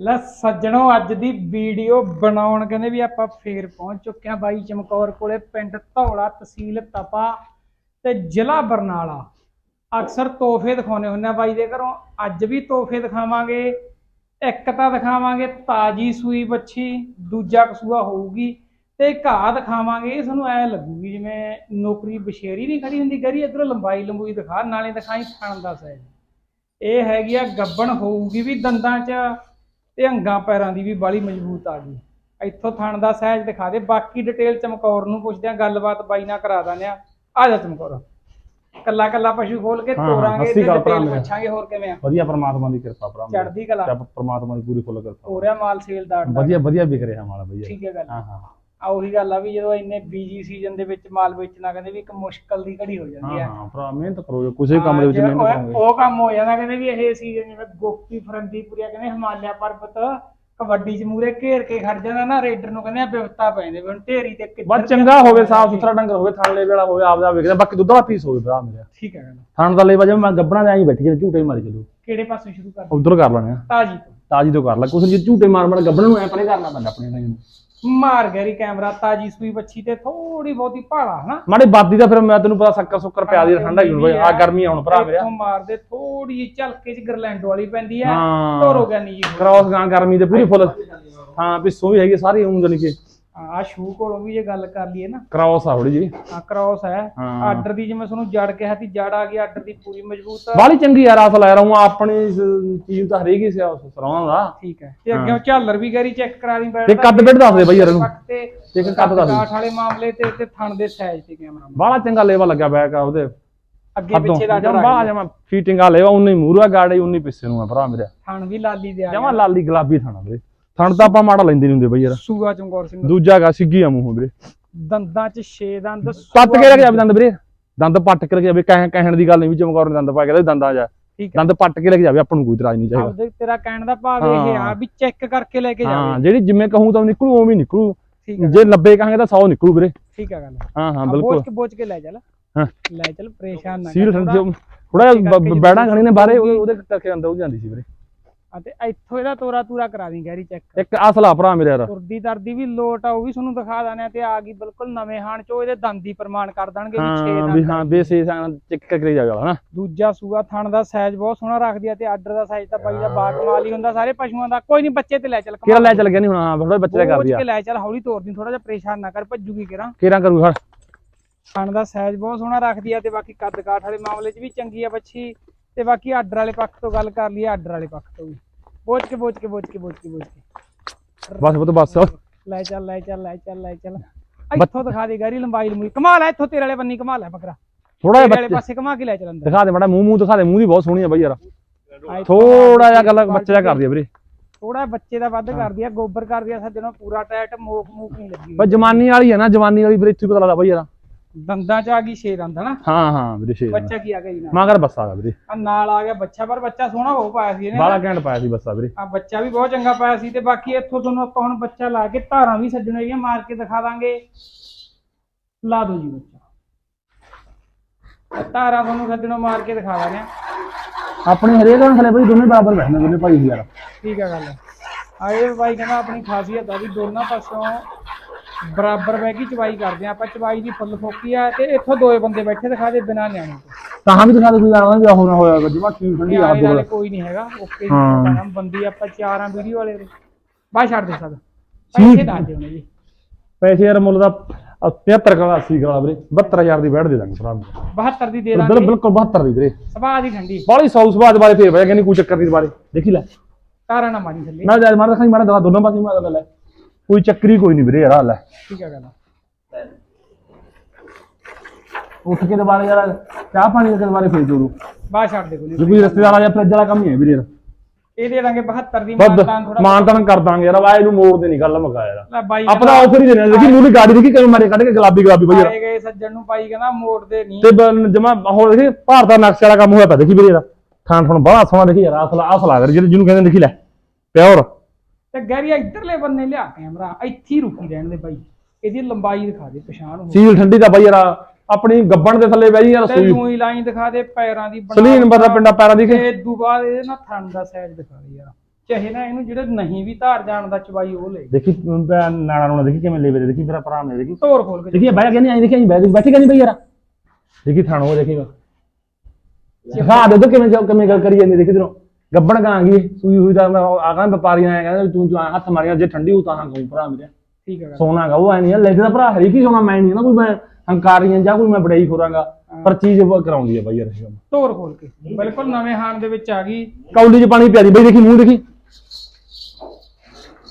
ਲੈ ਸੱਜਣੋ, ਅੱਜ ਦੀ ਵੀਡੀਓ ਬਣਾਉਣ ਕਹਿੰਦੇ ਵੀ ਆਪਾਂ ਫੇਰ ਪਹੁੰਚ ਚੁੱਕੇ ਹਾਂ ਬਾਈ ਚਮਕੌਰ ਕੋਲੇ, ਪਿੰਡ ਧੌਲਾ ਤਹਿਸੀਲ ਤਪਾ ਤੇ ਜ਼ਿਲ੍ਹਾ ਬਰਨਾਲਾ। ਅਕਸਰ ਤੋਹਫੇ ਦਿਖਾਉਣੇ ਹੁੰਦੇ ਆ ਬਾਈ ਦੇ ਘਰੋਂ। ਅੱਜ ਵੀ ਤੋਹਫੇ ਦਿਖਾਵਾਂਗੇ, ਇੱਕ ਤਾਂ ਦਿਖਾਵਾਂਗੇ ਤਾਜੀ ਸੂਈ ਬੱਚੀ ਦੂਜਾ ਕਸੂਆ ਹੋਊਗੀ ਤੇ ਘਾਹ ਦਿਖਾਵਾਂਗੇ, ਇਹ ਸਾਨੂੰ ਐ ਲੱਗੂਗੀ ਜਿਵੇਂ ਨੌਕਰੀ ਬਸ਼ੇਰੀ ਨਹੀਂ ਖੜੀ ਹੁੰਦੀ ਗਰੀ, ਇਧਰੋਂ ਲੰਬਾਈ ਲੰਬੂਈ ਦਿਖਾ, ਨਾਲੇ ਦਿਖਾਈ ਥਣ ਦਾ ਸਾਈਜ਼ ਇਹ ਹੈਗੀ ਆ ਗੱਬਣ ਹੋਊਗੀ ਵੀ ਦੰਦਾਂ 'ਚ। ਤੇ ਅੰਗਾਂ ਪੈਰਾਂ ਦੀ ਵੀ ਬਾਲੀ ਮਜ਼ਬੂਤ ਆ ਗਈ। ਇੱਥੋਂ ਥਣ ਦਾ ਸਾਈਜ਼ ਦਿਖਾ ਦੇ। ਬਾਕੀ ਡਿਟੇਲ ਚਮਕੌਰ ਨੂੰ ਪੁੱਛਦੇ ਆ ਗੱਲਬਾਤ ਬਾਈ ਨਾਲ ਕਰਾ ਦਾਂਗੇ ਆ ਆ ਜਾ ਚਮਕੌਰ। ਕੱਲਾ ਕੱਲਾ ਪਸ਼ੂ ਖੋਲ ਕੇ ਹਾਂ, ਹਾਂ, ਤੋਰਾਂਗੇ ਤੇ ਡਿਟੇਲ ਪੁੱਛਾਂਗੇ ਹੋਰ ਕਿਵੇਂ ਆ। ਵਧੀਆ ਪਰਮਾਤਮਾ ਦੀ ਕਿਰਪਾ ਭਰਾ ਮੇਰਾ। ਚੜ੍ਹਦੀ ਕਲਾ। ਪਰਮਾਤਮਾ ਦੀ ਪੂਰੀ ਫੁੱਲ ਕਿਰਪਾ। ਤੋਰਿਆ ਮਾਲ ਸੇਲ ਦਾ। ਵਧੀਆ ਵਧੀਆ ਵਿਕ ਰਿਹਾ ਮਾਲ ਭਈਆ ਠੀਕ ਹੈ ਗੱਲ। ਹਾਂ ਹਾਂ। ਆ ਉਹੀ ਗੱਲ ਆ ਵੀ ਜਦੋਂ ਇੰਨੇ ਬੀਜੀ ਸੀਜ਼ਨ ਦੇ ਵਿੱਚ ਮਾਲ ਵੇਚਣਾ ਕਹਿੰਦੇ ਵੀ ਇੱਕ ਮੁਸ਼ਕਲ ਦੀ ਘੜੀ ਹੋ ਜਾਂਦੀ ਹਾਂ ਹੈ ਹਾਂ ਭਰਾ ਮਿਹਨਤ ਕਰੋ ਜੋ ਕਿਸੇ ਕੰਮ ਦੇ ਵਿੱਚ ਹਾਂ, ਜੇ ਮਿਹਨਤ ਕਰੋਗੇ। ਉਹ ਕੰਮ ਹੋ ਜਾਂਦਾ ਕਹਿੰਦੇ ਵੀ ਇਹ ਸੀਜ਼ਨ ਜਿਵੇਂ ਗੋਪੀ ਫਰੰਦੀਪੁਰੀਆ ਕਹਿੰਦੇ ਹਿਮਾਲਿਆ ਪਰਬਤ ਕਬੱਡੀ ਚ ਮੂਰੇ ਘੇਰ ਕੇ ਖੜ ਜਾਂਦਾ ਨਾ ਰੇਡਰ ਨੂੰ ਕਹਿੰਦੇ ਆ ਬਿਵਤਾ ਪੈ ਜਾਂਦੇ ਵੀ ਹੁਣ ਢੇਰੀ ਤੇ ਕਿੱਧਰ ਬਸ ਚੰਗਾ ਹੋਵੇ ਸਾਫ਼ ਸੁਥਰਾ ਡੰਗਰ ਹੋਵੇ ਥਣ ਵਾਲਾ ਹੋਵੇ ਆਪਦਾ ਵੇਖਦਾ ਬਾਕੀ ਦੁੱਧ ਵਾਲਾ ਪੀਸ ਹੋਵੇ ਭਰਾ ਮੇਰਾ। ਠੀਕ ਹੈ ਗੱਲ ਥਣ ਦਾ ਲੈ ਵਜੇ ਮੈਂ ਗੱਬਣਾ ਜਾਈ ਬੈਠੀ ਜੇ ਝੂਟੇ ਮਾਰੀ ਚਲੋ। ਕਿਹੜੇ ਪਾਸੋਂ ਸ਼ੁਰੂ ਕਰ ਉਧਰ ਕਰ ਲੈਣੇ ਆ। ਤਾਜੀ ਤਾਜੀ ਤੋਂ ਕਰ ਲੈ ਕੁਛ ਜੇ ਝੂਟੇ ਮਾਰ ਮਾਰ ਗੱਬਣ ਨੂੰ ਐ ਪਰੇ ਕਰਨਾ ਪੈਂਦਾ ਆਪਣੇ ਨਾਲ। ਮਾਰ ਗੈਰੀ ਕੈਮਰਾ ਤਾਜੀ ਸੂਈ ਬੱਚੀ ਤੇ ਥੋੜੀ ਬਹੁਤੀ ਭਾਲਾ ਹਨਾ? ਮਾੜੇ ਬਾਦੀ ਦਾ ਫਿਰ ਮੈਂ ਤੈਨੂੰ ਪਤਾ ਸ਼ੱਕਰ ਸੁੱਕਰ ਪਿਆ ਦੀ ਠੰਡਾ ਹੀ ਹੁੰਦਾ ਆ। ਗਰਮੀ ਹੁਣ ਭਰਾ ਮੇਰਾ। ਇੱਥੋਂ ਮਾਰਦੇ ਥੋੜੀ ਜਿਹੀ ਝਲਕੇ ਚ ਗਰਲੈਂਡ ਵਾਲੀ ਪੈਂਦੀ ਆ। ਹਾਂ। ਤੋਰੋ ਗਿਆਨੀ ਜੀ। ਕ੍ਰਾਸ ਗਾਂ ਗਰਮੀ ਦੇ ਪੂਰੀ ਫੁੱਲ ਹਾਂ ਪਿੱਛੋਂ ਵੀ ਹੈਗੀ ਸਾਰੀ ਉਂਗਲ ਜਾਨੀ ਕਿ ਆ ਸ਼ੂ ਕੋਲੋਂ ਵੀ ਜੇ ਗੱਲ ਕਰ ਲਈਏ ਨਾ। ਕ੍ਰਾਸ ਆ ਥੋੜੀ ਜੀ ਆ ਕ੍ਰਾਸ ਹੈ। ਹਾਂ। ਆਰਡਰ ਦੀ ਜਿਵੇਂ ਤੁਹਾਨੂੰ ਜੜ ਕਿਹਾ ਸੀ ਜੜ ਆ ਗਈ ਆਰਡਰ ਦੀ ਪੂਰੀ ਮਜ਼ਬੂਤ। ਆ। ਬਾਲੀ ਚੰਗੀ ਯਾਰ ਅਸਲ ਯਾਰ ਉਹ ਆਪਣੀ ਸ- ਚੀਜ਼ ਤਾਂ ਹਰੇਕ ਹੀ ਸਰਾਉਂ ਦਾ। ਠੀਕ ਹੈ। ਤੇ ਅੱਗੇ ਝਾਲਰ ਵੀ ਗੈਰੀ ਚੈੱਕ ਕਰਾ ਦੀ ਤੇ ਕੱਦ ਬੈਠ ਦੱਸ ਦੇ ਬਈ ਯਾਰ ਇਹਨੂੰ। ਤੇ ਤੇ ਇੱਕ ਕੱਦ ਦੱਸ ਦੇ। ਕਾਠ ਵਾਲੇ ਮਾਮਲੇ ਤੇ ਤੇ ਥਣ ਦੇ ਸਾਈਜ਼ ਤੇ ਕੈਮਰਾ ਬਾਲਾ ਚੰਗਾ ਲੇਵਾ ਲੱਗਿਆ ਬੈਕ ਆ ਉਹਦੇ। ਅੱਗੇ ਪਿੱਛੇ ਦਾ ਜਮਾ ਬਾਲਾ ਜਮਾ ਫੀਟਿੰਗ ਆ ਲੇਵਾ ਉਨੀ ਮੂਰੂਆ ਗਾੜੇ ਉਨੀ ਪਿੱਛੇ ਨੂੰ ਆ ਭਰਾ ਮੇਰਾ। ਥਣ ਵੀ ਲਾਲੀ ਦੇ ਆ ਜਮਾ ਲਾਲੀ ਗੁਲਾਬੀ ਥਾਣਾ ਵੀਰੇ। ਥਣ ਤਾਂ ਆਪਾਂ ਮਾੜਾ ਲੈਂਦੇ ਨਹੀਂ ਹੁੰਦੇ ਬਈ ਯਾਰ। ਸੂਆ ਚਮਕੌਰ ਸਿੰਘ। ਦੂਜਾ ਗਾ ਸਿੱਗੀ ਆ ਮੂੰਹ ਵੀਰੇ। ਦੰਦਾਂ 'ਚ ਛੇ ਦੰਦ ਪੱਟ ਕੇ ਲੱਗ ਜਾਵੇ ਦੰਦ। ਵੀਰੇ। ਦੰਦ ਪੱਟ ਕੇ ਲੱਗ ਜਾਵੇ ਕਹਿ ਕਹਿਣ ਦੀ ਗੱਲ ਨਹੀਂ ਵੀ ਚਮਕੌਰ ਨੇ ਦੰਦ ਪਾ ਕੇ ਲੈ ਦੰਦਾਂ ਜਾ। ਹੈ। ਦੰਦ ਪੱਟ ਕੇ ਲੱਗ ਜਾਵੇ ਆਪਾਂ ਨੂੰ ਕੋਈ ਇਤਰਾਜ਼ ਨਹੀਂ ਚਾਹੀਦਾ। ਤੇਰਾ ਕਹਿਣ ਦਾ ਭਾਵ ਇਹ ਆ ਹਾਂ। ਵੀ ਚੈੱਕ ਕਰਕੇ ਲੈ ਕੇ ਹਾਂ ਜਾਵੇ ਜਿਹੜੀ ਜਿਵੇਂ ਕਹੂੰ ਤਾਂ ਨਿਕਲੂ ਉਵੇਂ ਹੀ ਨਿਕਲੂ। ਹੈ ਜੇ 90 ਕਹਾਂਗੇ ਤਾਂ 100 ਨਿਕਲੂ ਵੀਰੇ। ਠੀਕ ਹੈ ਗੱਲ। ਹਾਂ ਹਾਂ ਆ, ਬਿਲਕੁਲ। ਬੋਝ ਕੇ ਬੋਝ ਕੇ ਲੈ ਚੱਲ। ਹਾਂ। ਲੈ ਚੱਲ ਪਰੇਸ਼ਾਨ ਨਾ ਸੀਲ। ਥੋੜਾ ਬੈੜਾ ਖਣੀ ਨੇ ਬਾਹਰੇ ਉਹਦੇ ਉਹਦੇ ਕਰਕੇ ਅੰਦਰ ਉਹ ਜਾਂਦੀ ਸੀ ਵੀਰੇ। ਆ ਤੇ ਇੱਥੋਂ ਇਹਦਾ ਤੋਰਾ ਤੂਰਾ ਕਰਾ ਦੀ ਗੈਰੀ ਚੈੱਕ ਇੱਕ ਅਸਲਾ ਭਰਾ ਮੇਰੇ ਯਾਰ। ਤੁਰਦੀ ਦਰਦੀ ਵੀ ਲੋਟ ਆ ਉਹ ਵੀ ਤੁਹਾਨੂੰ ਦਿਖਾ ਦਾਨੇ ਆ ਤੇ ਆ ਗਈ ਬਿਲਕੁਲ ਨਵੇਂ ਹਾਣ ਚੋਂ ਇਹਦੇ ਦੰਦ ਦੀ ਪ੍ਰਮਾਣ ਕਰ ਦੇਣਗੇ ਵੀ 6 ਹਾਂ ਵੀ ਦੰਦ ਹਾਂ ਬੇਸੇ ਚੈੱਕ ਕਰੀ ਜਾਗਾ ਹਨਾ? ਦੂਜਾ ਸੂਆ ਥਣ ਦਾ ਸਾਈਜ਼ ਬਹੁਤ ਸੋਹਣਾ ਰੱਖਦੀ ਆ ਤੇ ਆਰਡਰ ਦਾ ਸਾਈਜ਼ ਤਾਂ ਬਾਈ ਦਾ ਬਾਕਮਾਲ ਹੀ ਹੁੰਦਾ ਸਾਰੇ ਪਸ਼ੂਆਂ ਦਾ। ਕੋਈ ਨਹੀਂ ਬੱਚੇ ਤੇ ਲੈ ਚੱਲ ਕਿਹੜਾ ਲੈ ਚੱਲ ਗਿਆ ਨਹੀਂ ਹੁਣ? ਹਾਂ ਥੋੜਾ ਬੱਚੇ ਦਾ ਕਰ ਦਿਆ ਲੈ ਚੱਲ ਹੌਲੀ ਤੋਰਦੀ ਥੋੜਾ ਜਿਹਾ ਪਰੇਸ਼ਾਨ ਨਾ ਕਰ ਭੱਜੂਗੀ ਕਿਰਾਂ ਕਿਹੜਾ ਕਰੂ ਹੜ ਥਣ ਦਾ ਸਾਈਜ਼ ਬਹੁਤ ਸੋਹਣਾ ਰੱਖਦੀ ਆ ਤੇ ਬਾਕੀ ਕੱਦ ਕਾਠ ਵਾਲੇ ਮਾਮਲੇ 'ਚ ਵੀ ਚੰਗੀ ਆ ਬੱਚੀ। ਤੇ ਬਾਕੀ ਆਰਡਰ ਵਾਲੇ ਪੱਖ ਤੋਂ ਗੱਲ ਕਰ ਲਈਏ ਆਰਡਰ ਵਾਲੇ ਪੱਖ ਤੋਂ ਵੀ। ਬੋਝ ਕੇ ਬੋਝ ਕੇ ਬੋਝ ਕੇ ਬੋਝ ਕੇ ਬੋਝ ਕੇ। ਬਸ ਉਹ ਤਾਂ ਬਸ। ਲੈ ਚੱਲ ਲੈ ਚੱਲ ਲੈ ਚੱਲ ਲੈ ਚੱਲ। ਇੱਥੋਂ ਦਿਖਾ ਦੇ ਗਾਰੀ ਲੰਬਾਈ ਲੰਬੂਈ। ਕਮਾਲ ਹੈ ਇੱਥੋਂ ਤੇਰੇ ਵਾਲੇ ਬੰਨੀ ਕਮਾਲ ਹੈ ਬੱਕਰਾ। ਥੋੜਾ ਜਿਹਾ ਬੱਚੇ ਪਾਸੇ ਕਮਾ ਕੇ ਲੈ ਚੱਲ ਅੰਦਰ। ਦਿਖਾ ਦੇ ਮਾੜਾ ਮੂੰਹ ਮੂੰਹ ਦਿਖਾ ਦੇ ਮੂੰਹ ਦੀ ਬਹੁਤ ਸੋਹਣੀ ਆ ਬਈ ਯਾਰ। ਥੋੜਾ ਜਿਹਾ ਗੱਲ ਬੱਚੇ ਦਾ ਕਰਦੀ ਆ ਵੀਰੇ। ਥੋੜਾ ਬੱਚੇ ਦਾ ਵੱਧ ਕਰਦੀ ਆ ਗੋਬਰ ਕਰਦੀ ਆ ਸੱਜਣੋਂ ਪੂਰਾ ਟਾਇਟ ਮੋਕ ਮੂਕ ਨਹੀਂ ਲੱਗੀ ਪਰ ਜਵਾਨੀ ਵਾਲੀ ਆ ਨਾ ਜਵਾਨੀ ਵਾਲੀ ਵੀਰੇ ਇੱਥੇ ਪਤਾ ਲੱਗਦਾ ਬਈ ਯਾਰ। ਦੰਦਾਂ ਚ ਆ ਗਈ ਛੇ ਦੰਦ ਹਨਾ? ਹਾਂ ਹਾਂ ਵੀਰੇ ਸ਼ੇਰ ਬੱਚਾ ਕੀ ਆ ਗਿਆ ਜੀ ਨਾਲ? ਮਗਰ ਬੱਸਾ ਆ ਵੀਰੇ। ਆ ਨਾਲ ਆ ਗਿਆ ਬੱਚਾ ਪਰ ਬੱਚਾ ਸੋਹਣਾ ਹੋ ਪਾਇਆ ਸੀ ਇਹਨੇ। ਬਾਲਾ ਘੈਂਟ ਪਾਇਆ ਸੀ ਬੱਸਾ ਵੀਰੇ। ਆ ਬੱਚਾ ਵੀ ਬਹੁਤ ਚੰਗਾ ਪਾਇਆ ਸੀ ਤੇ ਬਾਕੀ ਇੱਥੋਂ ਤੁਹਾਨੂੰ ਆਪਾਂ ਹੁਣ ਬੱਚਾ ਲਾ ਕੇ ਧਾਰਾਂ ਵੀ ਸੱਜਣੋ ਹੈਗੀਆਂ ਮਾਰ ਕੇ ਦਿਖਾ ਦਾਂਗੇ। ਲਾ ਦਿਓ ਜੀ ਬੱਚਾ। ਧਾਰਾਂ ਤੁਹਾਨੂੰ ਸੱਜਣੋ ਮਾਰ ਕੇ ਦਿਖਾ ਦਾਂਗੇ। ਆਪਣੇ ਹਰੇਕ ਨੂੰ ਥਲੇ ਬਈ ਦੋਨੇ ਬਰਾਬਰ ਬੈਠਣੇ ਦੋਨੇ ਭਾਈ ਯਾਰ। ਠੀਕ ਆ ਗੱਲ। ਆ ਇਹ ਬਾਈ ਕਹਿੰਦਾ ਆਪਣੀ ਖਾਸੀਅਤ ਆ ਵੀ ਦੋਨਾਂ ਪਾਸੋਂ ਬਰਾਬਰ ਬਹਿ ਕੇ ਚਵਾਈ ਕਰਦੇ ਆ ਆਪਾਂ ਚਵਾਈ ਦੀ ਫੁੱਲ ਫੋਕੀ ਆ ਤੇ ਇੱਥੋਂ ਦੋਏ ਬੰਦੇ ਬੈਠੇ ਦਿਖਾ ਦੇ ਬਿਨਾਂ ਨਿਆਣੇ ਤੋਂ। ਵੀ ਦਿਖਾ ਦੇ ਕੋਈ ਜਾਣਾ ਵੀ ਆਹ ਨਾ ਹੋਇਆ ਜਮਾ ਠੀਕ ਠੰਡੀ ਆ ਨਿਆਣੇ ਦੋ ਕੋਈ ਨਹੀਂ ਹੈਗਾ ਓਕੇ ਹਾਂ। ਆਪਾਂ ਬੰਦੀ ਆਪਾਂ ਚਾਰਾਂ ਵੀਡੀਓ ਵਾਲੇ ਬਾਹਰ ਛੱਡ ਦੇ ਸਕ ਪੈਸੇ ਦੱਸ ਦਿਓ ਨੇ ਜੀ। ਪੈਸੇ ਯਾਰ ਮੁੱਲ ਦਾ 73 ਕਲਾ 80 ਕਲਾ ਵੀਰੇ 72000 ਦੀ ਬੈਠ ਦੇ ਦਾਂਗੇ ਭਰਾ ਨੂੰ 72 ਦੀ ਦੇ ਦਾਂਗੇ। ਬਿਲਕੁਲ 72 ਦੀ ਵੀਰੇ। ਸਭਾ ਦੀ ਠੰਡੀ। ਬਾਲੀ ਸੌ ਸਵਾਦ ਬਾਰੇ ਫੇਰ ਪਿਆ ਕਹਿੰਦੀ ਕੋਈ ਚੱਕਰ ਨਹੀਂ ਬਾਰੇ। ਦੇਖੀ ਲੈ। ਤਾਰਾ ਨਾ ਮਾਰੀ ਥੱਲੇ। ਮੈਂ ਜਾ ਮਾਰ ਰੱਖਾਂ ਮਾਰਾ ਦਵਾ ਦੋਨੋਂ ਪਾਸੇ ਮਾਰ ਲੈ। ਕੋਈ ਚੱਕਰੀ ਕੋਈ ਨਹੀਂ ਵੀਰੇ ਯਾਰ ਆ ਲੈ। ਠੀਕ ਆ ਗੱਲ ਉੱਠ ਕੇ ਦੁਬਾਰਾ ਯਾਰ ਚਾਹ ਪਾਣੀ ਦੇ ਦੁਬਾਰੇ ਫੇਰ ਜੋੜੂ। ਬਾਹਰ ਛੱਡ ਦੇ ਕੋਈ ਜੇ ਕੋਈ ਰਿਸ਼ਤੇਦਾਰ ਆ ਜਾ ਫਰਿੱਜ ਵਾਲਾ ਕੰਮ ਹੀ ਹੈ ਵੀਰੇ ਯਾਰ ਇਹ ਦੇ ਦਾਂਗੇ 72 ਦੀ ਵੱਧ ਮਾਨਤਾਨ ਥੋੜਾ ਮਾਨਤਾਨ ਕਰ ਦਾਂਗੇ ਯਾਰ ਵਾਏ ਨੂੰ ਮੋੜ ਦੇ ਨਹੀਂ ਗੱਲ ਮਗਾ ਯਾਰ। ਬਾਈ ਆਪਣਾ ਆਫਰ ਹੀ ਦੇਣਾ ਦੇਖੀ ਮੂਲੀ ਗਾੜੀ ਦੇਖੀ ਕਿਵੇਂ ਮਾਰੇ ਕੱਢ ਕੇ ਗੁਲਾਬੀ ਗੁਲਾਬੀ ਬਈ ਯਾਰ। ਆਏ ਗਏ ਸੱਜਣ ਨੂੰ ਪਾਈ ਕਹਿੰਦਾ ਮੋੜ ਦੇ ਨਹੀਂ ਤੇ ਜਮਾ ਹੋਰ ਦੇਖੀ ਭਾਰਤ ਦਾ ਨਕਸ਼ੇ ਵਾਲਾ ਕੰਮ ਹੋਇਆ ਪਿਆ ਦੇਖੀ ਵੀਰੇ ਯਾਰ ਥਾਂ ਥਣ ਬੜਾ ਸੋਹਣਾ ਦੇਖੀ ਯਾਰ ਅਸਲਾ ਵੀਰੇ ਜਿਹਨੂੰ ਕਹਿੰਦੇ ਦੇਖੀ ਲੈ ਪਿਓਰ। ਤੇ ਗੈਰੀ ਇੱਧਰਲੇ ਬੰਨੇ ਲਿਆ ਕੈਮਰਾ ਇੱਥੇ ਹੀ ਰੁਕੀ ਰਹਿਣ ਦੇ ਬਾਈ। ਇਹਦੀ ਲੰਬਾਈ ਦਿਖਾ ਦੇ ਪਛਾਣ ਹੋ ਸੀਲ ਠੰਡੀ ਦਾ ਬਈ ਯਾਰ ਆਪਣੀ ਗੱਬਣ ਦੇ ਥੱਲੇ ਬਈ ਯਾਰ ਤੇ ਸੂਈ। ਲੂਈ ਲਾਈਨ ਦਿਖਾ ਦੇ ਪੈਰਾਂ ਦੀ ਬਣਾ ਸਲੀਨ ਬਦਾ ਪਿੰਡਾ ਪੈਰਾਂ ਦੀ ਕਿ ਤੇ ਦੂ ਬਾਅਦ ਇਹਦੇ ਨਾਲ ਥਣ ਦਾ ਸਾਈਜ਼ ਦਿਖਾ ਦੇ ਯਾਰ। ਚਾਹੇ ਨਾ ਇਹਨੂੰ ਜਿਹੜੇ ਨਹੀਂ ਵੀ ਧਾਰ ਜਾਣ ਦਾ ਚਵਾਈ ਉਹ ਲੈ। ਦੇਖੀ ਨਾੜਾ ਨੂੰ ਦੇਖੀ ਕਿਵੇਂ ਲੇਵੇ ਦੇਖੀ ਮੇਰਾ ਭਰਾ ਮੇਰੇ ਦੇਖੀ। ਤੋਰ ਖੋਲ ਕੇ ਦੇਖੀ ਬਹਿ ਕਹਿੰਦੀ ਆਈ ਦੇਖੀ ਆਈ ਬਹਿ ਬੈਠੀ ਕਹਿੰਦੀ ਬਈ ਯਾਰ? ਦੇਖੀ ਥਾਣੋ ਦੇਖੀ ਦਿਖਾ ਦੇ ਤੋ ਕਿਵੇਂ ਕਿਵੇਂ ਗੱਲ ਕਰੀ ਜਾਂਦੀ ਦੇਖੀ ਤੈਨੂੰ। ਗੱਬਣ ਗਈ ਸੂਈ ਹੋਈ ਦਾ ਆ ਕਹਿੰਦਾ ਵਪਾਰੀਆਂ ਆਇਆ ਕਹਿੰਦਾ ਤੂੰ ਤੂੰ ਹੱਥ ਮਾਰੀਆਂ ਜੇ ਠੰਡੀ ਹੋ ਤਾਂ ਹਾਂ ਗਊ ਭਰਾ ਮੇਰੇ। ਠੀਕ ਹੈ। ਸੋਨਾ ਗਾ ਉਹ ਐ ਨਹੀਂ ਲੈਦੇ ਦਾ ਭਰਾ ਹਰੀ ਕੀ ਸੋਨਾ ਮੈਂ ਨਹੀਂ ਨਾ ਕੋਈ ਮੈਂ ਹੰਕਾਰੀਆਂ ਜਾਂ ਕੋਈ ਮੈਂ ਬੜਾਈ ਖੋਰਾਂਗਾ ਪਰ ਚੀਜ਼ ਕਰਾਉਂਦੀ ਹੈ ਬਾਈ ਯਾਰ ਇਹ ਕੰਮ। ਤੋਰ ਖੋਲ ਕੇ। ਬਿਲਕੁਲ ਨਵੇਂ ਹਾਨ ਦੇ ਵਿੱਚ ਆ ਗਈ। ਕੌਲੀ 'ਚ ਪਾਣੀ ਪਿਆ ਦੀ ਬਈ ਦੇਖੀ ਮੂੰਹ ਦੇਖੀ।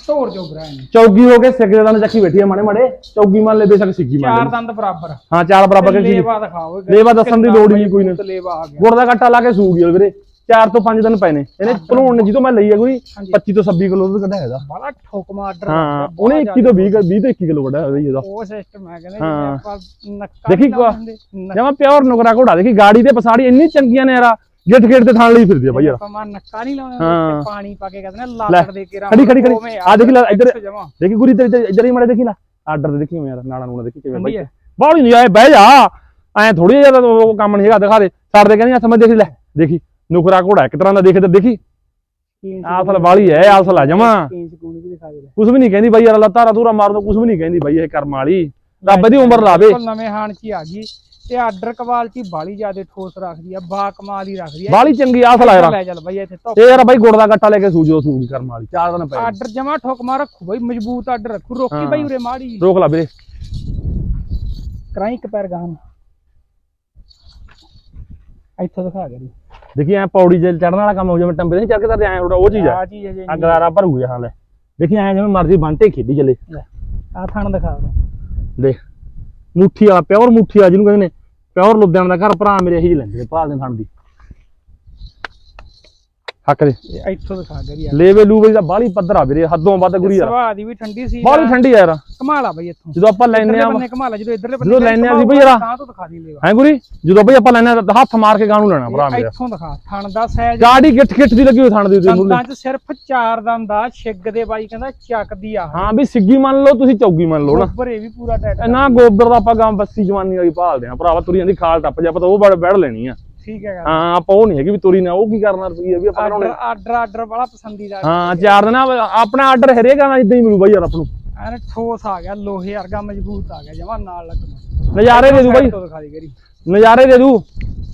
ਤੋਰ ਜੋ ਬ੍ਰਾਂਡ ਚੌਗੀ ਹੋ ਕੇ ਸਿੱਕ ਦੇ ਦੰਦ ਚੱਕੀ ਬੈਠੀ ਆ ਮਾੜੇ ਮਾੜੇ ਚੌਗੀ ਮੰਨ ਲੈ ਬੇਸ਼ੱਕ ਸਿੱਗੀ ਮੰਨ ਚਾਰ ਦੰਦ ਬਰਾਬਰ। ਹਾਂ ਚਾਰ ਬਰਾਬਰ ਕੇ ਚੀਜ਼? ਲੇਵਾ ਦਿਖਾਓ ਲੇਵਾ ਦੱਸਣ ਦੀ ਲੋੜ ਨਹੀਂ ਕੋਈ ਨਾ। ਲੇਵਾ ਆ ਗਿਆ। ਗੁੜ ਦਾ ਕੱਟਾ ਲਾ ਕੇ ਸੂ ਗਈ ਉਹ ਵੀਰੇ। 4 ਤੋਂ 5 ਦਿਨ ਪਏ ਨੇ। ਇਹਨੇ ਭਲੂਣ ਨੇ ਜਦੋਂ ਮੈਂ ਲਈ ਆ ਕੋਈ 25 ਤੋਂ 26 ਕਿਲੋ ਦੁੱਧ ਕੱਢਿਆ ਇਹਦਾ। ਬੜਾ ਠੋਕਮਾ ਆਰਡਰ ਹਾਂ ਉਹਨੇ 21 ਤੋਂ 20 20 ਤੋਂ 21 ਕਿਲੋ ਕੱਢਿਆ ਹੀ ਇਹਦਾ। ਉਹ ਸਿਸਟਮ ਹੈ ਕਹਿੰਦੇ ਹਾਂ। ਆਪਾਂ ਨੱਕਾ ਦੇਖੀ ਜਮਾ ਪਿਓਰ ਨੁਕਰਾ ਘੋੜਾ ਦੇਖੀ ਗਾੜੀ ਤੇ ਪਸਾੜੀ ਇੰਨੀ ਚੰਗੀਆਂ ਨੇ ਯਾਰਾ ਗਿੱਠ ਗਿੱਠ ਤੇ ਥਾਣ ਲਈ ਫਿਰਦੀ ਆ ਬਾਈ ਯਾਰ। ਆਪਾਂ ਮਾਂ ਨੱਕਾ ਨਹੀਂ ਲਾਉਂਦੇ ਹਾਂ। ਉੱਤੇ ਪਾਣੀ ਪਾ ਕੇ ਕਹਿੰਦੇ ਨੇ ਲਾਕੜ ਦੇ ਕੇ ਖੜੀ ਖੜੀ ਖੜੀ। ਆ ਦੇਖੀ ਲੈ ਇੱਧਰ ਦੇਖੀ ਗੁਰੀ ਤੇ ਇੱਧਰ ਹੀ ਮੜੇ ਦੇਖੀ ਲੈ। ਆਰਡਰ ਤੇ ਦੇਖੀ ਯਾਰ ਨਾਲਾ ਨੂਣਾ ਦੇਖੀ ਕਿਵੇਂ ਬਾਈ। ਹੈ ਬਾਹਲੀ ਨਹੀਂ ਆਏ ਬਹਿ ਜਾ। ਐ ਥੋੜੀ ਉਹ ਕੰਮ ਨਹੀਂ ਹੈਗਾ ਦਿਖਾ ਦੇ। ਸਾਡੇ ਤੇ ਕਹਿੰਦੀ ਹੱਥ ਮੈਂ ਦੇਖ ਲੈ ਦੇਖੀ। ਨੁਕਰਾ ਘੋੜਾ ਇੱਕ ਤਰ੍ਹਾਂ ਦਾ ਦੇਖ ਤੇ ਦੇਖੀ। ਆਹ ਅਸਲ ਵਾਲੀ ਐ ਆਹ ਅਸਲ ਆ ਜਮਾ। ਕੁਝ ਵੀ ਨਹੀਂ ਕਹਿੰਦੀ ਬਾਈ ਯਾਰ ਅੱਲਾ ਤਾਰਾ ਤੂਰਾ ਮਾਰ ਦੋ ਕੁਝ ਵੀ ਨਹੀਂ ਕਹਿੰਦੀ ਬਾਈ ਇਹ ਕਰਮ ਵਾਲੀ। ਰੱਬ ਦੀ ਉਮਰ ਲਾਵੇ। ਨਵੇਂ ਹਾਨ ਚ ਆ ਗਈ। ਤੇ ਆਰਡਰ ਕੁਆਲਿਟੀ ਬਾਲੀ ਜ਼ਿਆਦਾ ਠੋਸ ਰੱਖਦੀ ਆ ਬਾ ਕਮਾਲ ਹੀ ਰੱਖਦੀ ਆ। ਬਾਲੀ ਚੰਗੀ ਆਹ ਅਸਲ ਆ ਯਾਰ। ਲੈ ਚੱਲ ਬਈ ਇੱਥੇ ਧੁੱਪ। ਇਹ ਯਾਰ ਬਾਈ ਗੁੜ ਦਾ ਗੱਟਾ ਲੈ ਕੇ ਸੂਜੋ ਸੂਗੀ ਕਰਮ ਵਾਲੀ ਚਾਰ ਦਿਨ ਪਏ ਆਰਡਰ ਜਮਾ ਠੋਕਮਾ ਰੱਖੂ ਬਈ ਮਜ਼ਬੂਤ ਆਰਡਰ ਰੱਖੂ। ਰੋਕੀ। ਬਈ ਉਰੇ ਮਾੜੀ। ਰੋਕ ਲਾ ਵੀਰੇ। ਕਰਾਈ ਇੱਕ ਪੈਰ ਗਾਂ ਇੱਥੋਂ ਦਿਖਾ ਗਰੀ ਦੇਖੀ ਐ ਪੌੜੀ ਜੇ ਚੜਨ ਵਾਲਾ ਕੰਮ ਹੋ ਜਾਵੇ ਟੰਬੇ ਨਹੀਂ ਚੜ ਕੇ ਤਾਂ ਐ ਉਹ ਚੀਜ਼ ਆ। ਆ ਚੀਜ਼ ਹੈ ਜੀ ਆ ਗਲਾਰਾ ਭਰੂ ਗਿਆ ਹਾਲੇ ਦੇਖੀ ਐ ਜਿਵੇਂ ਮਰਜ਼ੀ ਬੰਟੇ ਖੇਡੀ ਚੱਲੇ। ਆ ਥਣ ਦਿਖਾ ਦੋ। ਦੇਖ ਮੁੱਠੀ ਵਾਲਾ ਪਿਓਰ ਮੁੱਠੀ ਆ ਜਿਹਨੂੰ ਕਹਿੰਦੇ ਨੇ ਪਿਓਰ ਲੁਧਿਆਣਾ ਦਾ ਘਰ ਭਰਾ ਮੇਰੇ ਇਹੀ ਲੈਂਦੇ ਭਾਲ ਦੇ ਥਣ ਦੀ। ਹੱਕ ਦੇ। ਇਹ ਇੱਥੋਂ ਦਿਖਾ ਗਰੀ ਆ। ਲੇਵੇ ਲੂਵੇ ਦਾ ਬਾਹਲੀ ਪੱਧਰ ਆ ਵੀਰੇ ਹੱਦੋਂ ਵੱਧ ਗੁਰੀ ਯਾਰ ਸੁਭਾਅ ਦੀ ਵੀ ਠੰਡੀ ਸੀ ਬਾਹਲੀ ਠੰਡੀ ਆ ਯਾਰ। ਕਮਾਲਾ ਬਈ ਇੱਥੋਂ। ਜਦੋਂ ਆਪਾਂ ਲੈਨੇ ਆ ਬੰਨੇ ਕਮਾਲਾ ਜਦੋਂ ਇਧਰਲੇ ਜਦੋਂ ਲੈਨੇ ਆ ਸੀ ਬਈ ਯਾਰ। ਤਾਂ ਤੋਂ ਦਿਖਾ ਦੀ ਲੇਵਾ। ਹੈ ਗੁਰੀ? ਜਦੋਂ ਬਈ ਆਪਾਂ ਲੈਨੇ ਆ ਹੱਥ ਮਾਰ ਕੇ ਗਾਣੂ ਲੈਣਾ ਭਰਾ ਮੇਰਾ। ਇੱਥੋਂ ਦਿਖਾ ਥਣ ਦਾ ਸਾਈਜ਼ ਗਾੜੀ ਗਿੱਠ ਗਿੱਠ ਦੀ ਲੱਗੀ ਹੋਈ ਥਣ ਦੀ ਉਹਦੇ। ਦੰਦਾਂ 'ਚ ਸਿਰਫ ਚਾਰ ਦੰਦ ਆ ਛਿੱਗ ਦੇ ਬਾਈ ਕਹਿੰਦਾ ਚੱਕਦੀ ਆ। ਹਾਂ ਵੀ ਸਿੱਗੀ ਮੰਨ ਲਓ ਤੁਸੀਂ ਚੌਗੀ ਮੰਨ ਲਓ ਨਾ। ਉੱਪਰ ਇਹ ਵੀ ਪੂਰਾ ਟੈਟ ਨਾ ਗੋਬਰ ਦਾ ਆਪਾਂ ਗਾਂ ਬੱਸੀ ਜਵਾਨੀ ਵਾਲੀ ਭਾਲਦੇ ਆ। ਭਰਾਵਾ ਤੁਰੀ ਜਾਂਦੀ ਖਾਲ ਟੱਪ ਜਾ ਪਤਾ ਉਹ ਬੜ ਬੈੜ ਲੈਣੀ ਆ। ਠੀਕ ਹੈ ਗੱਲ ਹਾਂ ਆਪਾਂ ਉਹ ਨਹੀਂ ਹੈਗੀ ਵੀ ਤੁਰੀ ਨਾ ਉਹ ਕੀ ਕਰਨਾ ਰੁਪਈਆ ਵੀ ਆਪਾਂ ਆਰਡਰ ਆਰਡਰ ਆਰਡਰ ਬੜਾ ਪਸੰਦੀਦਾ ਹਾਂ। ਚਾਰ ਦਿਨ ਆਪਣਾ ਆਰਡਰ ਹਰੇਕ ਆ ਇਦਾਂ ਹੀ ਮਿਲੂ ਬਾਈ ਯਾਰ ਆਪਾਂ ਨੂੰ। ਐਨ ਠੋਸ ਆ ਗਿਆ ਲੋਹੇ ਵਰਗਾ ਮਜ਼ਬੂਤ ਆ ਗਿਆ ਜਮਾ ਨਾਲ ਲੱਗਣਾ ਨਜ਼ਾਰੇ ਦੇ ਦੂ ਬਾਈ। ਤੋਂ ਦਿਖਾ ਦੇ ਗਰੀ। ਨਜ਼ਾਰੇ ਦੇ ਦੂ।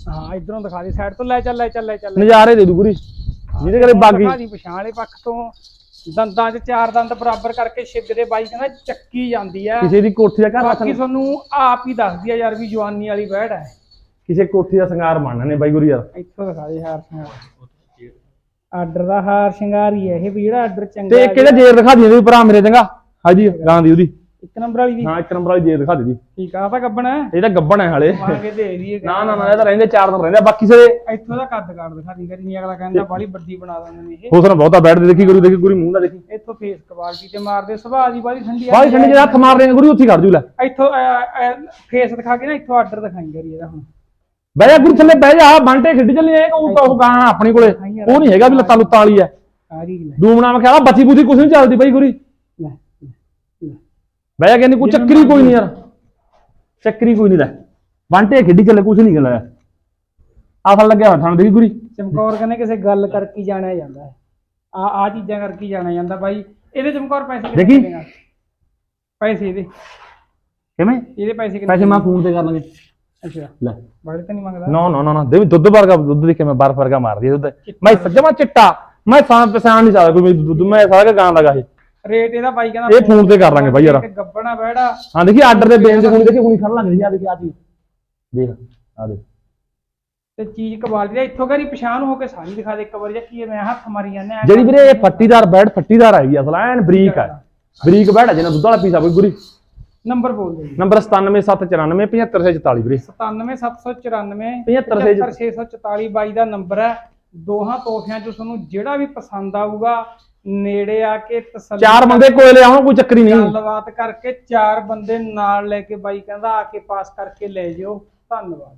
ਹਾਂ ਇਧਰੋਂ ਦਿਖਾ ਦੇ ਸਾਈਡ ਤੋਂ ਲੈ ਚੱਲ ਲੈ ਚੱਲ ਲੈ ਚੱਲ। ਨਜ਼ਾਰੇ ਦੇ ਦੂ ਗੁਰੀ। ਜਿਹਦੇ ਕਰੇ ਬਾਗੀ। ਦਿਖਾ ਦੀ ਪਛਾਣ ਵਾਲੇ ਪੱਖ ਤੋਂ। ਦੰਦਾਂ 'ਚ ਚਾਰ ਦੰਦ ਬਰਾਬਰ ਕਰਕੇ ਛਿੱਗ ਦੇ ਬਾਈ ਕਹਿੰਦਾ ਚੱਕੀ ਜਾਂਦੀ ਆ ਕਿਸੇ ਦੀ ਕੋਠੀ ਦਾ ਘਰ ਬਾਕੀ ਰੱਖਣਾ ਤੁਹਾਨੂੰ ਆਪ ਹੀ ਦੱਸਦੀ ਆ ਯਾਰ ਵੀ ਜਵਾਨੀ ਵਾਲੀ ਬੈੜ ਹੈ। ਕਿਸੇ ਕੋਠੀ ਦਾ ਸ਼ਿੰਗਾਰ ਬਣਨਾ ਨੇ ਬਾਈ ਗੁਰੀ ਯਾਰ ਇੱਥੋਂ ਦਿਖਾ ਦੇ ਹਾਰ ਸ਼ਿੰਗਾਰ। ਆਰਡਰ ਦਾ ਹਾਰ ਸ਼ਿੰਗਾਰ ਹੀ ਹੈ ਇਹ ਵੀ ਜਿਹੜਾ ਆਰਡਰ ਚੰਗਾ ਤੇ ਇੱਕ ਇਹਦਾ ਜੇਰ ਦਿਖਾ ਦੀ ਭਰਾ ਮੇਰੇ ਚੰਗਾ? ਹਾਂਜੀ ਗਾਂ ਦੀ ਉਹਦੀ। ਇੱਕ ਨੰਬਰ ਵਾਲੀ ਦੀ? ਹਾਂ ਇੱਕ ਨੰਬਰ ਵਾਲੀ ਜੇਰ ਦਿਖਾ ਦੇ ਦੀ ਠੀਕ ਆ ਆਹ ਤਾਂ ਗੱਬਣ ਹੈ। ਇਹ ਤਾਂ ਗੱਬਣ ਹੈ ਹਾਲੇ। ਮਾਂਗੇ ਦੇ ਦਈਏ ਨਾ ਨਾ ਨਾ ਇਹ ਤਾਂ ਰਹਿੰਦੇ ਚਾਰ ਦਿਨ ਰਹਿੰਦੇ ਆ, ਬਾਕੀ ਸਾਰੇ ਇੱਥੋਂ ਦਾ ਕੱਦ ਕਾਰਡ ਦਿਖਾ ਦੀ ਕਰੀ ਨਹੀਂ ਅਗਲਾ ਕਹਿੰਦਾ ਬਾਲੀ ਵੱਡੀ ਬਣਾ ਦਿੰਦੇ ਨੇ ਇਹ। ਹੋਸਨ ਬਹੁਤਾ ਬੈਠਦੇ ਦੇਖੀ ਗੁਰੂ ਦੇਖੀ ਗੁਰੀ ਮੂੰਹ ਦਾ ਦੇਖੀ। ਇੱਥੋਂ ਫੇਸ ਕੁਆਲਿਟੀ ਤੇ ਮਾਰਦੇ ਸੁਭਾਅ ਦੀ ਬਾਲੀ ਠੰਡੀ ਆ। ਬਾਈ ਠੰਡੀ ਜਿਹੜਾ ਹੱਥ ਮਾਰ ਰਹੇ ਗੁਰੂ ਉੱਥੇ ਹੀ ਖੜ ਜੂ ਲੈ। ਇੱਥੋਂ ਫੇਸ ਦਿਖਾ ਕੇ ਨਾ ਇੱਥੋਂ ਆਰਡਰ ਦਿਖਾਈ ਕਰੀ ਇਹਦਾ ਹੁਣ। ਬਹਿ ਜਾ ਗੁਰੂ ਥੱਲੇ ਬਹਿ ਜਾ ਬੰਟੇ ਖੇਡੀ ਚੱਲੀ ਇਹ ਉਹ ਉਹ ਗਾਂ ਆਪਣੀ ਕੋਲੇ। ਉਹ ਨਹੀਂ ਹੈਗਾ ਵੀ ਲੱਤਾਂ ਲੁੱਤਾਂ ਵਾਲੀ ਐ ਸਾਰੀ ਲੈ। ਡੂਮਣਾ ਮੈਂ ਖਿਆਲਾ ਬੱਚੀ ਬੁੱਧੀ ਕੁਛ ਨਹੀਂ ਚੱਲਦੀ ਬਾਈ ਗੁਰੀ। ਲੈ ਲੈ। ਬਹਿ ਜਾ ਕਹਿੰਦੀ ਕੋਈ ਚੱਕਰੀ ਕੋਈ ਨਹੀਂ ਯਾਰ। ਚੱਕਰੀ ਕੋਈ ਨਹੀਂ ਲੈ। ਬੰਟੇ ਖੇਡੀ ਚੱਲੇ ਕੁਛ ਨਹੀਂ ਗੱਲਾਂ ਆਫਲ ਲੱਗਿਆ ਹੋਇਆ ਦੀ ਗੁਰੀ। ਚਮਕੌਰ ਕਹਿੰਦੇ ਕਿਸੇ ਗੱਲ ਕਰਕੇ ਹੀ ਜਾਣਿਆ ਜਾਂਦਾ ਹੈ। ਆ ਆ ਚੀਜ਼ਾਂ ਕਰਕੇ ਹੀ ਜਾਣਿਆ ਜਾਂਦਾ ਬਾਈ। ਇਹਦੇ ਚਮਕੌਰ ਪੈਸੇ ਕਿੰਨੇ ਦੇਖੀ। ਪੈਸੇ ਇਹਦੇ। ਕਿਵੇਂ? ਇਹਦੇ ਪੈਸੇ ਕਿੰਨੇ ਪੈਸੇ ਮੈਂ ਫੋਨ ਤੇ ਕਰ ਲਾਂਗੇ। ਅੱਛਾ। ਲੈ। ਬਾਈ ਤਾਂ ਨਹੀਂ ਮੰਗਦਾ? ਨਾ ਨਾ ਨਾ ਨਾ ਦੇ ਵੀ ਦੁੱਧ ਵਰਗਾ ਦੁੱਧ ਦੇ ਕੇ ਮੈਂ ਬਰਫ ਵਰਗਾ ਮਾਰਦੀ ਆ ਦੁੱਧ। ਮੈਂ ਸੱਜਾ ਚਿੱਟਾ। ਮੈਂ ਸਾਂ ਪਛਾਣ ਨਹੀਂ ਸਕਦਾ ਕੋਈ ਮੇਰੀ ਦੁੱਧ ਮੈਂ ਸਾਰਾ ਗਾਂ ਲਗਾ ਇਹ ਰੇਟ ਇਹਦਾ ਬਾਈ ਕਹਿੰਦਾ ਇਹ ਫੋਨ ਤੇ ਕਰ ਲਾਂਗੇ ਬਾਈ ਯਾਰ। ਇੱਕ ਗੱਬਣਾ ਬੈੜਾ ਹਾਂ ਦੇਖੀ ਆਰਡਰ ਦੇ ਬੇਨ ਤੇ ਹੁਣੀ ਦੇਖੀ ਹੁਣੀ ਖੜ ਲਾਂਗੇ ਜੀ ਆ ਦੇਖੀ ਆ ਚੀਜ਼ ਦੇਖ ਆ ਦੇਖ। ਤੇ ਚੀਜ਼ ਕੁਆਲਿਟੀ ਦਾ ਇੱਥੋਂ ਕਰੀ ਪਛਾਣ ਹੋ ਕੇ ਸਾਰੀ ਦਿਖਾ ਦੇ ਇੱਕ ਵਾਰ ਜਾਂ ਕੀ ਹੈ, ਮੈਂ ਹੱਥ ਮਾਰੀ ਜਾਂਦਾ ਜਿਹੜੀ ਵੀਰੇ ਇਹ ਫੱਟੀਦਾਰ ਬੈਡ ਫੱਟੀਦਾਰ ਆਏਗੀ ਅਸਲ ਐਨ ਬਰੀਕ ਬਰੀਕ ਹੈ ਜਿਹਨਾਂ ਦੁੱਧ ਵਾਲਾ ਪੀਸਾ ਕੋਈ ਗੁਰੀ। ਨੰਬਰ ਬੋਲ ਦਿਓ ਜੀ। ਨੰਬਰ 97794 75644 ਵੀਰੇ। 97794 75 75644 ਬਾਈ ਦਾ ਨੰਬਰ ਹੈ। ਦੋਹਾਂ ਤੋਹਫਿਆਂ ਚੋਂ ਤੁਹਾਨੂੰ ਜਿਹੜਾ ਵੀ ਪਸੰਦ ਆਊਗਾ ਨੇੜੇ ਆ ਕੇ ਤਸੱਲੀ ਚਾਰ ਬੰਦੇ ਕੋਲੇ ਲਿਆਉਣ ਕੋਈ ਚੱਕਰੀ ਨਹੀਂ। ਗੱਲਬਾਤ ਕਰਕੇ ਚਾਰ ਬੰਦੇ ਨਾਲ ਲੈ ਕੇ ਬਾਈ ਕਹਿੰਦਾ ਆ ਕੇ ਪਾਸ ਕਰਕੇ ਲੈ ਜਿਓ। ਧੰਨਵਾਦ।